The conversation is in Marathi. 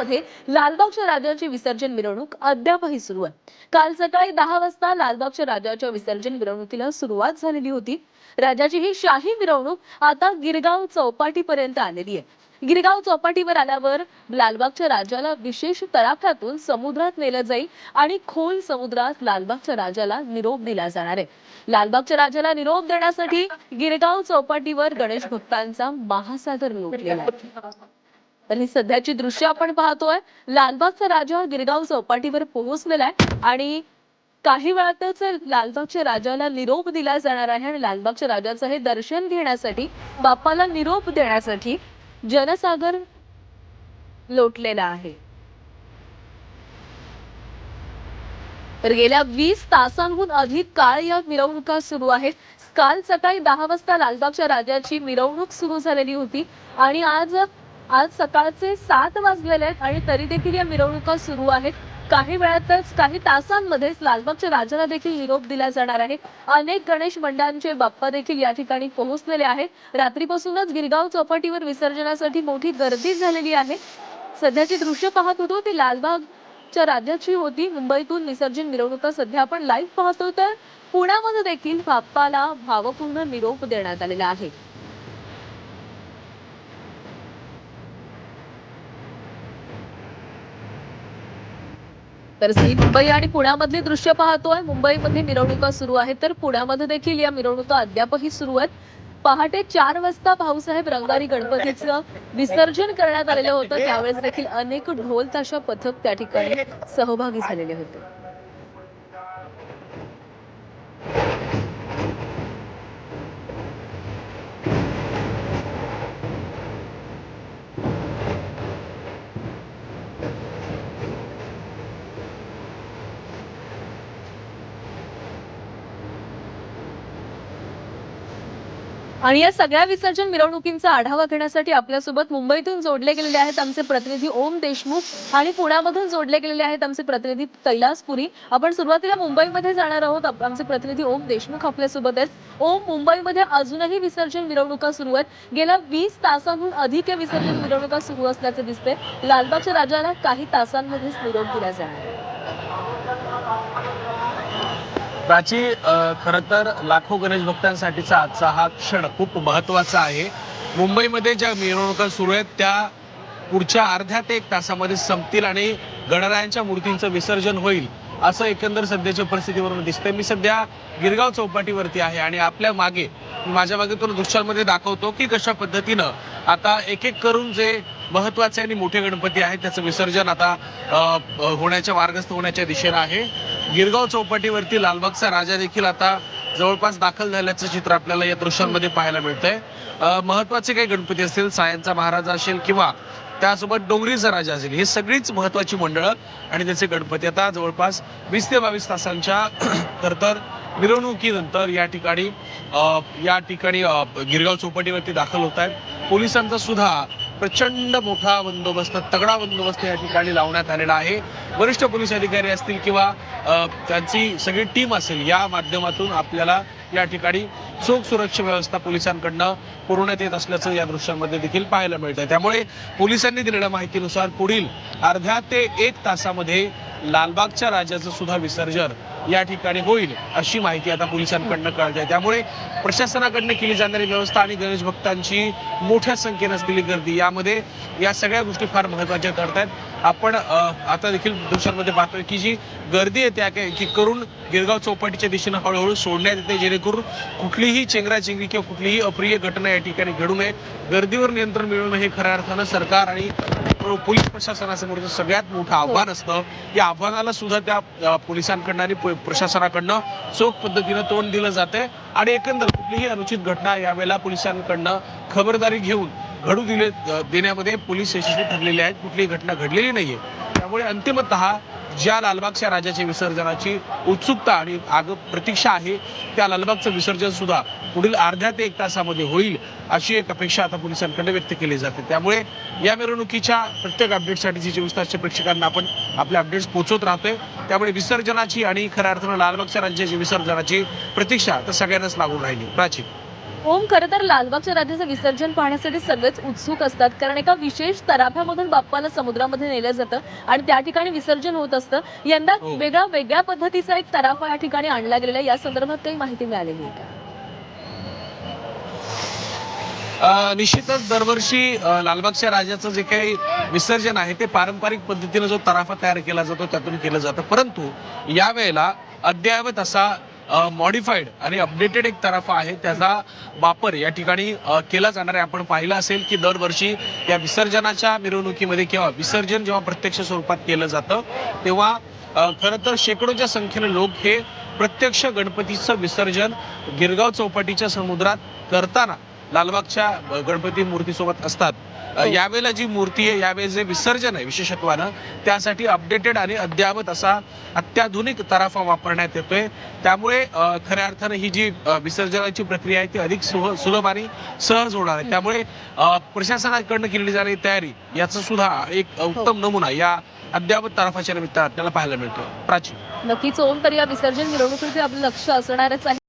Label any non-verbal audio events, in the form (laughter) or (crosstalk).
मध्ये लालबागच्या राजाची विसर्जन मिरवणूक अद्यापही सुरू आहे. काल सकाळी दहा वाजता लालबागच्या राजाच्या विसर्जन मिरवणुकीला सुरुवात झालेली होती. राजाची ही शाही मिरवणूक आता गिरगाव चौपाटीपर्यंत आलेली आहे. गिरगाव चौपाटीवर आल्यावर लालबागच्या राजाला विशेष तराफ्यातून समुद्रात नेलं जाईल आणि खोल समुद्रात लालबागच्या राजाला निरोप दिला जाणार आहे. लालबागच्या राजाला निरोप देण्यासाठी गिरगाव चौपाटीवर गणेश भक्तांचा महासागर लोटलेला आहे. तर ही सध्याची दृश्य आपण पाहतोय लालबागचा राजा गिरगाव चौपाटीवर पोहोचलेला आहे आणि काही वेळातच लालबागच्या राजाला निरोप दिला जाणार आहे आणि लालबागच्या राजाचं हे दर्शन घेण्यासाठी बाप्पाला निरोप देण्यासाठी जनसागर लोटलेला आहे. तर गेल्या वीस तासांहून अधिक काळ या मिरवणुका सुरू आहेत. काल सकाळी दहा वाजता लालबागच्या राजाची मिरवणूक सुरू झालेली होती आणि आज आज सकाळचे सात वाजलेले आहेत आणि तरी देखील या मिरवणुका सुरू आहेत. काही वेळातच काही तासांमध्येच लालबागच्या राजाला देखील निरोप दिला जाणार आहे. अनेक गणेश मंडळांचे बाप्पा देखील या ठिकाणी पोहोचलेले आहेत. रात्रीपासूनच गिरगाव चौपाटीवर विसर्जनासाठी मोठी गर्दी झालेली आहे. सध्याची दृश्य पाहत होतो ती लालबागच्या राज्याची होती. मुंबईतून विसर्जन मिरवणुका सध्या आपण लाईव्ह पाहतो. तर पुण्यामध्ये देखील बाप्पाला भावपूर्ण निरोप देण्यात आलेला आहे. तर ही मुंबई आणि पुण्यामधली दृश्य पाहतोय. मुंबईमध्ये मिरवणुका सुरू आहेत. तर पुण्यामध्ये देखील या मिरवणुका अद्यापही सुरू आहेत. पहाटे चार वाजता भाऊसाहेब रंगारी गणपतीचं विसर्जन करण्यात आलेलं होतं. त्यावेळेस देखील अनेक ढोल ताशा पथक त्या ठिकाणी सहभागी झालेले होते. आणि या सगळ्या विसर्जन मिरवणुकींचा आढावा घेण्यासाठी आपल्यासोबत मुंबईतून जोडले गेलेले आहेत आमचे प्रतिनिधी ओम देशमुख आणि पुण्यामधून जोडले गेलेले आहेत आमचे प्रतिनिधी कैलासपुरी. आपण सुरुवातीला मुंबईमध्ये जाणार आहोत. आमचे प्रतिनिधी ओम देशमुख आपल्यासोबत आहेत. ओम मुंबईमध्ये अजूनही विसर्जन मिरवणुका सुरू आहेत. गेल्या वीस तासांहून अधिक या विसर्जन मिरवणुका सुरू असल्याचे दिसते लालबागच्या राजाला काही तासांमध्येच निरोप दिला जाणार आहे. प्राची खर तर लाखो गणेश भक्तांसाठीचा आजचा हा क्षण खूप महत्त्वाचा आहे. मुंबईमध्ये ज्या मिरवणुका सुरू आहेत त्या पुढच्या अर्ध्या ते एक तासामध्ये संपतील आणि गणरायांच्या मूर्तींचं विसर्जन होईल असं एकंदर सध्याच्या परिस्थितीवरून दिसतंय. मी सध्या गिरगाव चौपाटीवरती आहे आणि आपल्या मागे माझ्या मागे तुला दृश्यांमध्ये दाखवतो की कशा पद्धतीनं आता एक एक करून जे महत्त्वाचे आणि मोठे गणपती आहेत त्याचं विसर्जन आता होण्याच्या मार्गस्थ होण्याच्या दिशेनं आहे. गिरगाव चौपाटीवरती लालबागचा राजा देखील आता जवळपास दाखल झाल्याचं चित्र आपल्याला या दृश्यांमध्ये पाहायला मिळतंय. महत्त्वाचे काही गणपती असतील सायनचा महाराजा असेल किंवा त्यासोबत डोंगरीचा राजा असेल ही सगळीच महत्वाची मंडळं आणि त्याचे गणपती आता जवळपास वीस ते बावीस तासांच्या (clears throat) तर मिरवणुकीनंतर या ठिकाणी या ठिकाणी गिरगाव चौपाटीवरती दाखल होत आहेत पोलिसांचा सुद्धा प्रचंड मोठा बंदोबस्त तगडा बंदोबस्त या ठिकाणी लावण्यात आलेला आहे. वरिष्ठ पोलीस अधिकारी असतील किंवा त्यांची सगळी टीम असेल या माध्यमातून आपल्याला या ठिकाणी चोख सुरक्षा व्यवस्था पोलिसांकडनं पुरवण्यात येत असल्याचं या दृश्यांमध्ये देखील पाहायला मिळतं त्यामुळे पोलिसांनी दिलेल्या माहितीनुसार पुढील अर्ध्या ते एक तासामध्ये लालबागच्या राजाचं सुद्धा विसर्जन या ठिकाणी होईल अशी माहिती आता पोलिसांकडनं कळत आहे त्यामुळे प्रशासनाकडनं केली जाणारी व्यवस्था आणि गणेश भक्तांची मोठ्या संख्येनं असलेली गर्दी यामध्ये या सगळ्या गोष्टी फार महत्त्वाच्या आहेत आपण आता देखील दृश्यांमध्ये पाहतोय की जी गर्दी आहे त्या की करून गिरगाव चौपाटीच्या दिशेनं हळूहळू सोडण्यात येते जेणेकरून कुठलीही चेंगराचेंगरी किंवा कुठलीही अप्रिय घटना या ठिकाणी घडू नये. गर्दीवर नियंत्रण मिळवणं हे खऱ्या अर्थानं सरकार आणि पोलीस प्रशासनासमोरचं सगळ्यात मोठं आव्हान असतं. या आव्हानाला सुद्धा त्या पोलिसांकडनं आणि प्रशासनाकडनं चोख पद्धतीनं तोंड दिलं जाते आणि एकंदर कुठलीही अनुचित घटना यावेळेला पोलिसांकडनं खबरदारी घेऊन घडू दिले देण्यामध्ये पोलीस यशस्वी ठरलेले आहेत. कुठलीही घटना घडलेली नाहीये. त्यामुळे अंतिमतः ज्या लालबागच्या राजाच्या विसर्जनाची उत्सुकता आणि आग प्रतीक्षा आहे त्या लालबागचं विसर्जन सुद्धा पुढील अर्ध्या ते एक तासामध्ये होईल अशी एक अपेक्षा आता पोलिसांकडे व्यक्त केली जाते. त्यामुळे या मिरवणुकीच्या प्रत्येक अपडेटसाठी जी चोवीस तासच्या प्रेक्षकांना आपण आपले अपडेट्स पोहोचवत राहतोय त्यामुळे विसर्जनाची आणि खऱ्या अर्थानं लालबागच्या राज्याची विसर्जनाची प्रतीक्षा तर सगळ्यांनाच लागून राहिली. प्राची. ओम खरं तर लालबागच्या राजाचं विसर्जन पाहण्यासाठी सगळेच उत्सुक असतात कारण एका विशेष तराफ्यामधून बाप्पाला समुद्रामध्ये नेलं जातं आणि त्या ठिकाणी विसर्जन होत असतं यंदा हो. वेगळा वेगळ्या पद्धतीचा एक तराफा या ठिकाणी आणला गेलेला आहे. या संदर्भात काही माहिती मिळालेली आहे का निश्चितच दरवर्षी लालबागच्या राजाचं जे काही विसर्जन आहे ते पारंपरिक पद्धतीने जो तराफा तयार केला जातो त्यातून केलं जातं परंतु यावेळेला अद्ययावत असा मॉडिफाईड आणि अपडेटेड एक तराफा आहे. त्याचा वापर या ठिकाणी केला जाणार आहे. आपण पाहिलं असेल की दरवर्षी या विसर्जनाच्या मिरवणुकीमध्ये किंवा विसर्जन जेव्हा प्रत्यक्ष स्वरूपात केलं जातं तेव्हा खरं तर शेकडोच्या संख्येने लोक हे प्रत्यक्ष गणपतीचं विसर्जन गिरगाव चौपाटीच्या समुद्रात करताना लालबागच्या गणपती मूर्तीसोबत असतात. अ, यावेळेला जी मूर्ती आहे यावेळेस जे विसर्जन आहे विशेषत्वानं त्यासाठी अपडेटेड आणि अद्ययावत असा अत्याधुनिक तराफा वापरण्यात येतोय. त्यामुळे खऱ्या अर्थानं ही जी विसर्जनाची प्रक्रिया आहे ती अधिक सुलभ आणि सहज होणार आहे. त्यामुळे प्रशासनाकडनं केलेली जाणारी तयारी याचा सुद्धा एक उत्तम नमुना या अद्ययावत तराफाच्या निमित्तानं आपल्याला पाहायला मिळतो प्राची. नक्कीच ओम तर या विसर्जन मिरवणुकीवरती आपलं लक्ष असणारच आहे.